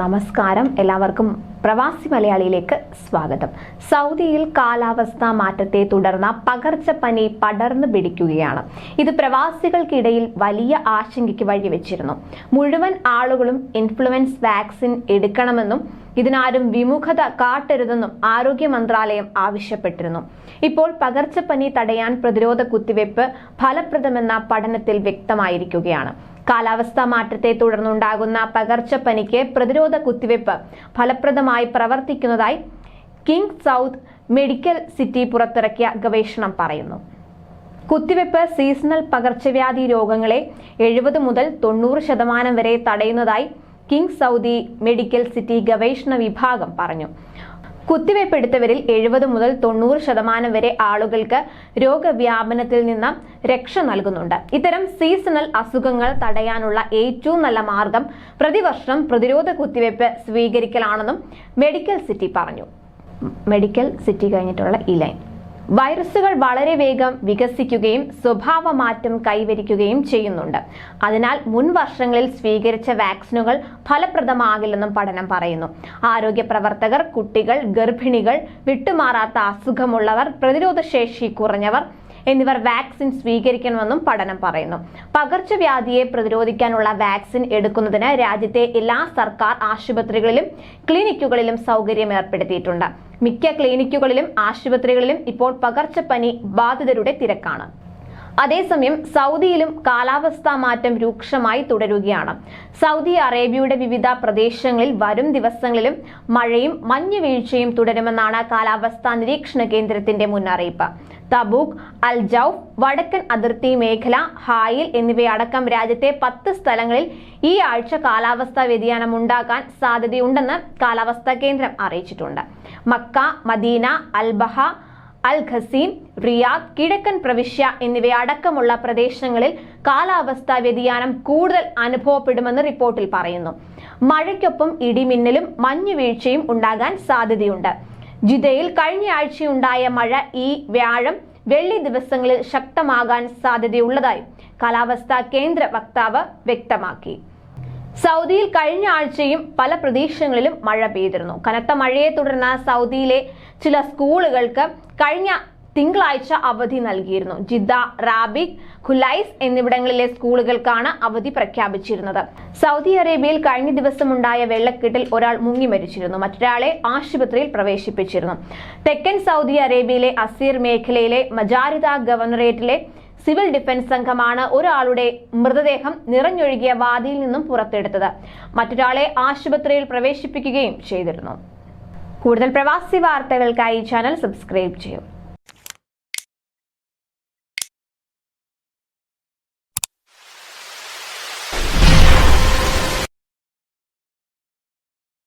നമസ്കാരം. എല്ലാവർക്കും പ്രവാസി മലയാളിയിലേക്ക് സ്വാഗതം. സൗദിയിൽ കാലാവസ്ഥാ മാറ്റത്തെ തുടർന്ന് പകർച്ചപ്പനി പടർന്നു പിടിക്കുകയാണ്. ഇത് പ്രവാസികൾക്കിടയിൽ വലിയ ആശങ്കയ്ക്ക് വഴിവെച്ചിരുന്നു. മുഴുവൻ ആളുകളും ഇൻഫ്ലുവൻസ് വാക്സിൻ എടുക്കണമെന്നും ഇതിനാരും വിമുഖത കാട്ടരുതെന്നും ആരോഗ്യ മന്ത്രാലയം ആവശ്യപ്പെട്ടിരുന്നു. ഇപ്പോൾ പകർച്ചപ്പനി തടയാൻ പ്രതിരോധ കുത്തിവയ്പ് ഫലപ്രദമെന്ന പഠനത്തിൽ വ്യക്തമായിരിക്കുകയാണ്. കാലാവസ്ഥാ മാറ്റത്തെ തുടർന്നുണ്ടാകുന്ന പകർച്ചപ്പനിക്ക് പ്രതിരോധ കുത്തിവയ്പ് ഫലപ്രദമായി പ്രവർത്തിക്കുന്നതായി കിങ് സൗത്ത് മെഡിക്കൽ സിറ്റി പുറത്തിറക്കിയ ഗവേഷണം പറയുന്നു. കുത്തിവയ്പ് സീസണൽ പകർച്ചവ്യാധി രോഗങ്ങളെ എഴുപത് മുതൽ തൊണ്ണൂറ് ശതമാനം വരെ തടയുന്നതായി കിങ് സൗദി മെഡിക്കൽ സിറ്റി ഗവേഷണ വിഭാഗം പറഞ്ഞു. കുത്തിവയ്പ് എടുത്തവരിൽ എഴുപത് മുതൽ തൊണ്ണൂറ് ശതമാനം വരെ ആളുകൾക്ക് രോഗവ്യാപനത്തിൽ നിന്ന് രക്ഷ നൽകുന്നുണ്ട്. ഇത്തരം സീസണൽ അസുഖങ്ങൾ തടയാനുള്ള ഏറ്റവും നല്ല മാർഗം പ്രതിവർഷം പ്രതിരോധ കുത്തിവയ്പ് സ്വീകരിക്കലാണെന്നും മെഡിക്കൽ സിറ്റി പറഞ്ഞു. മെഡിക്കൽ സിറ്റി കഴിഞ്ഞിട്ടുള്ള ഈ ലൈൻ. വൈറസുകൾ വളരെ വേഗം വികസിക്കുകയും സ്വഭാവമാറ്റം കൈവരിക്കുകയും ചെയ്യുന്നുണ്ട്. അതിനാൽ മുൻ വർഷങ്ങളിൽ സ്വീകരിച്ച വാക്സിനുകൾ ഫലപ്രദമാകില്ലെന്നും പഠനം പറയുന്നു. ആരോഗ്യ പ്രവർത്തകർ കുട്ടികൾ ഗർഭിണികൾ വിട്ടുമാറാത്ത അസുഖമുള്ളവർ പ്രതിരോധശേഷി കുറഞ്ഞവർ എന്നിവർ വാക്സിൻ സ്വീകരിക്കണമെന്നും പഠനം പറയുന്നു. പകർച്ചവ്യാധിയെ പ്രതിരോധിക്കാനുള്ള വാക്സിൻ എടുക്കുന്നതിന് രാജ്യത്തെ എല്ലാ സർക്കാർ ആശുപത്രികളിലും ക്ലിനിക്കുകളിലും സൗകര്യം ഏർപ്പെടുത്തിയിട്ടുണ്ട്. മിക്ക ക്ലിനിക്കുകളിലും ആശുപത്രികളിലും ഇപ്പോൾ പകർച്ചപ്പനി ബാധിതരുടെ തിരക്കാണ്. അതേസമയം സൗദിയിലും കാലാവസ്ഥാ മാറ്റം രൂക്ഷമായി തുടരുകയാണ്. സൗദി അറേബ്യയുടെ വിവിധ പ്രദേശങ്ങളിൽ വരും ദിവസങ്ങളിലും മഴയും മഞ്ഞുവീഴ്ചയും തുടരുമെന്നാണ് കാലാവസ്ഥാ നിരീക്ഷണ കേന്ദ്രത്തിന്റെ മുന്നറിയിപ്പ്. തബൂക്ക് അൽജൌ വടക്കൻ അതിർത്തി മേഖല ഹായിൽ എന്നിവയടക്കം രാജ്യത്തെ പത്ത് സ്ഥലങ്ങളിൽ ഈ ആഴ്ച കാലാവസ്ഥാ വ്യതിയാനം ഉണ്ടാകാൻ സാധ്യതയുണ്ടെന്ന് കാലാവസ്ഥാ കേന്ദ്രം അറിയിച്ചിട്ടുണ്ട്. Mecca Medina Al Baha Al Qassim Riyadh കിഴക്കൻ പ്രവിശ്യ എന്നിവയടക്കമുള്ള പ്രദേശങ്ങളിൽ കാലാവസ്ഥാ വ്യതിയാനം കൂടുതൽ അനുഭവപ്പെടുമെന്ന് റിപ്പോർട്ടിൽ പറയുന്നു. മഴയ്ക്കൊപ്പം ഇടിമിന്നലും മഞ്ഞുവീഴ്ചയും ഉണ്ടാകാൻ സാധ്യതയുണ്ട്. ജിദയിൽ കഴിഞ്ഞ ആഴ്ചയുണ്ടായ മഴ ഈ വ്യാഴം വെള്ളി ദിവസങ്ങളിൽ ശക്തമാകാൻ സാധ്യതയുള്ളതായി കാലാവസ്ഥാ കേന്ദ്ര വക്താവ് വ്യക്തമാക്കി. സൗദിയിൽ കഴിഞ്ഞ ആഴ്ചയും പല പ്രദേശങ്ങളിലും മഴ പെയ്തിരുന്നു. കനത്ത മഴയെ തുടർന്ന് സൗദിയിലെ ചില സ്കൂളുകൾക്ക് കഴിഞ്ഞ തിങ്കളാഴ്ച അവധി നൽകിയിരുന്നു. ജിദ്ദ റാബിക് ഖുലൈസ് എന്നിവിടങ്ങളിലെ സ്കൂളുകൾക്കാണ് അവധി പ്രഖ്യാപിച്ചിരുന്നത്. സൗദി അറേബ്യയിൽ കഴിഞ്ഞ ദിവസമുണ്ടായ വെള്ളക്കെട്ടിൽ ഒരാൾ മുങ്ങി മരിച്ചിരുന്നു. മറ്റൊരാളെ ആശുപത്രിയിൽ പ്രവേശിപ്പിച്ചിരുന്നു. തെക്കൻ സൗദി അറേബ്യയിലെ അസീർ മേഖലയിലെ മജാരിദ ഗവർണറേറ്റിലെ സിവിൽ ഡിഫൻസ് സംഘമാണ് ഒരാളുടെ മൃതദേഹം നിറഞ്ഞൊഴുകിയ വാദിയിൽ നിന്നും പുറത്തെടുത്തത്. മറ്റൊരാളെ ആശുപത്രിയിൽ പ്രവേശിപ്പിക്കുകയും ചെയ്തിരുന്നു. കൂടുതൽ പ്രവാസി വാർത്തകൾക്കായി ചാനൽ സബ്സ്ക്രൈബ് ചെയ്യും.